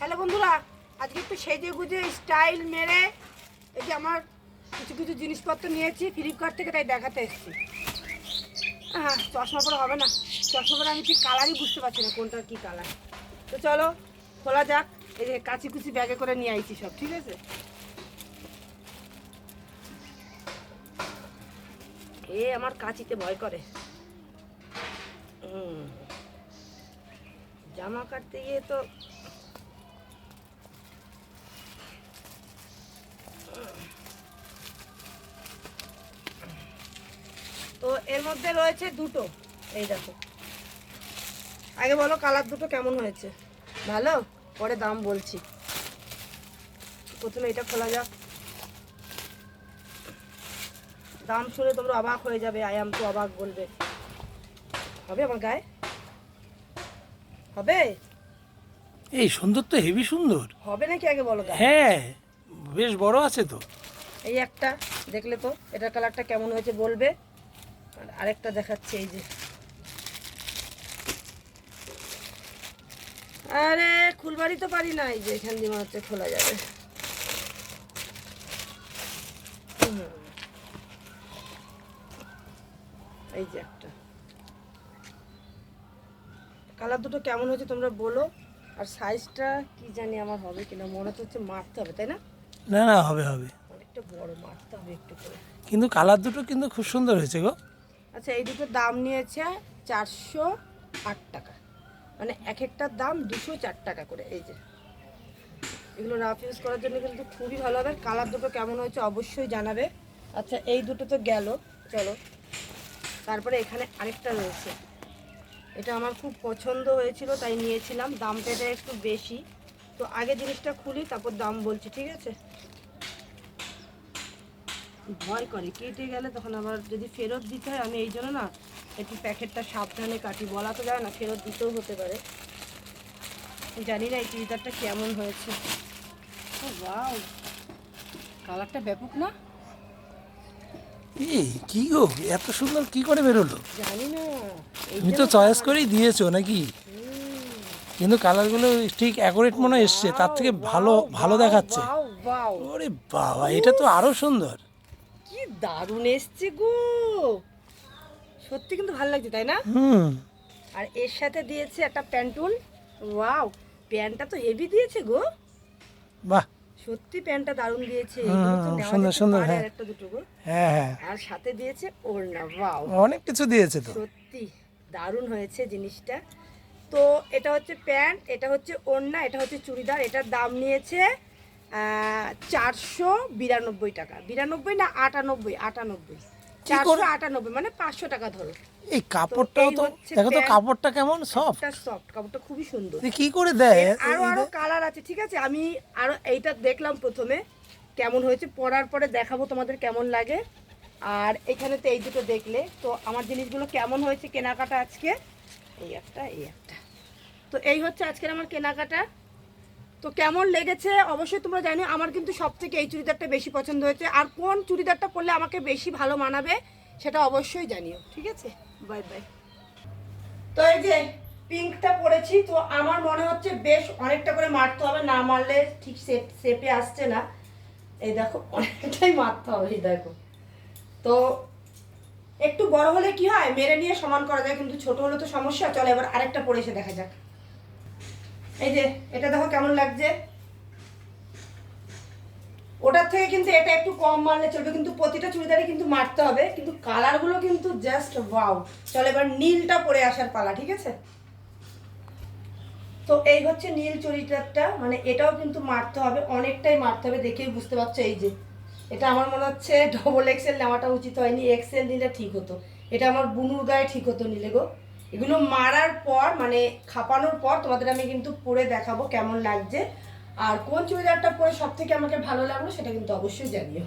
Hello বন্ধুরা, আজকে একটু সেজে গুজে স্টাইল মেরে এই যে আমার কিছু কিছু জিনিসপত্র নিয়েছি ফ্লিপকার্ট থেকে, তাই দেখাতে এসেছি। হ্যাঁ চশমা পরে হবে না। চশমা পরে আমি ঠিক কালারই বুঝতে পারছি না, কোনটার কী কালার তো চলো, খোলা যাক। এই যে কাচি কুচি ব্যাগে করে নিয়ে আইছি সব, ঠিক আছে? এ, আমার কাচিতে ভয় করে। জামা কাটতে গিয়ে তো এর মধ্যে রয়েছে দুটো। এই দেখো। আগে বলো কালার দুটো কেমন হয়েছে? ভালো? পরে দাম বলছি। প্রথমে এটা খোলা যাক। দাম শুনে তোমরা অবাক হয়ে যাবে। আয়াম তো অবাক বলবে। হবে আমার গায়ে? হবে? এই সুন্দর তো হেভি সুন্দর। হবে নাকি আগে বলো হ্যাঁ বেশ বড় আছে তো। এই একটা দেখলে তো এটার কালারটা কেমন হয়েছে বলবে। আরেকটা দেখাচ্ছে এই যে। আরে খুলবারই তো পারি না এই যে এখান দিয়ে মনে হচ্ছে খোলা যাবে। এই যে একটা। কালার দুটো কেমন হয়েছে তোমরা বলো আর সাইজটা কি জানি আমার হবে কিনা মনে তো হচ্ছে মারতে হবে তাই না? না না হবে হবে। অনেকটা বড় মারতে হবে একটু করে। কিন্তু কালার দুটো কিন্তু খুব সুন্দর হয়েছে গো। আচ্ছা এই দুটোর দাম নিয়েছে চারশো আট টাকা। মানে এক একটার দাম দুশো চার টাকা করে, এই যে। এগুলো রাফ ইউজ করার জন্য কিন্তু খুবই ভালো হবে। কালার দুটো কেমন হয়েছে অবশ্যই জানাবে। আচ্ছা এই দুটো তো গেল। চলো। তারপরে এখানে আরেকটা রয়েছে। এটা আমার খুব পছন্দ হয়েছিল, তাই নিয়েছিলাম। দামটা এটা একটু বেশি। তো আগে জিনিসটা খুলি, তারপর দাম বলছি, ঠিক আছে? ভয় করে কেটে গেলে তখন আবার যদি ফেরত দিতে হয় আমি এই জন্য না একটু প্যাকেটটা সাবধানে কাটি বলা তো যায় না ফেরত দিতেও হতে পারে। জানি না এই চুড়িদারটা কেমন হয়েছে। ও ওয়াও কালারটা ব্যাপক না? কি গো এত সুন্দর কি করে বেরোলো? জানি না তুমি তো চয়েস করেই দিয়েছ নাকি? কিন্তু কালারগুলো ঠিক অ্যাকুরেট মনে এসছে তার থেকে ভালো ভালো দেখাচ্ছে। ওরে বাবা এটা তো আরও সুন্দর। কি দারুণ এসছে গো। সত্যি কিন্তু ভালো লাগছে তাই না? হুম। আর এর সাথে দিয়েছে একটা প্যান্টুন ওয়াও প্যান্টটা তো হেভি দিয়েছে গো। বাহ। সত্যি প্যান্টটা দারুণ দিয়েছে। সুন্দর, সুন্দর, হ্যাঁ। একটা দুটো গো। হ্যাঁ হ্যাঁ। আর সাথে দিয়েছে ওড়না ওয়াও। অনেক কিছু দিয়েছে তো। সত্যি দারুণ হয়েছে জিনিসটা। তো এটা হচ্ছে প্যান্ট এটা হচ্ছে ওড়না এটা হচ্ছে চুড়িদার এটার দাম নিয়েছে চারশো বিরানব্বই টাকা। বিরানব্বই না আটানব্বই? আটানব্বই। চারশো আটানব্বই মানে পাঁচশো টাকা ধরো। এই কাপড়টাও তো দেখো তো কাপড়টা কেমন সফট সফট কাপড়টা খুবই সুন্দর। কি করে দেয় আরও আরও কালার আছে ঠিক আছে? আমি আরও এইটা দেখলাম প্রথমে কেমন হয়েছে। পরার পরে দেখাবো তোমাদের কেমন লাগে। আর এখানে তো এই দুটো দেখলে। তো আমার জিনিসগুলো কেমন হয়েছে কেনাকাটা আজকে? এই একটা এই একটা। তো এই হচ্ছে আজকের আমার কেনাকাটা। তো কেমন লেগেছে? অবশ্যই তোমরা জানো আমার কিন্তু সব থেকে এই চুড়িদারটা বেশি পছন্দ হয়েছে। আর কোন চুড়িদারটা পরলে আমাকে বেশি ভালো মানাবে, সেটা অবশ্যই জানিও, ঠিক আছে? বাই বাই তো এই যে পিঙ্কটা পরেছি, তো আমার মনে হচ্ছে বেশ অনেকটা করে মারতে হবে, না মারলে ঠিক সেপ আসছে না। এই দেখো, অনেকটাই মারতে হবে দেখো। তো একটু বড় হলে কি হয়, মেরে নিয়ে সমান করা যায়, কিন্তু ছোট হলে তো সমস্যা, চলে এবার আরেকটা পরে এসে দেখা যাক। এই যে, এটা দেখো কেমন লাগছে। ওটার থেকে কিন্তু এটা একটু কম মারলে চলবে, কিন্তু প্রতিটা চুড়িদারে কিন্তু মারতে হবে, কিন্তু কালারগুলো কিন্তু জাস্ট ওয়াও চলো এবার নীলটা পরে আসার পালা, ঠিক আছে? তো এই হচ্ছে নীল চুড়িদারটা মানে এটাও কিন্তু মারতে হবে, অনেকটাই মারতে হবে, দেখেই বুঝতে পারছ এই যে। এটা আমার মনে হচ্ছে ডবল এক্সেল নেওয়াটা উচিত হয়নি এক্সেল নিলে ঠিক হতো। এটা আমার বুনুর গায়ে ঠিক হতো নিলে গো। এগুলো মারার পর মানে খাপানোর পর তোমাদের আমি কিন্তু পরে দেখাবো কেমন লাগছে। আর কোন চুড়িদারটা পরে সব থেকে আমাকে ভালো লাগল সেটা কিন্তু অবশ্যই জানিও।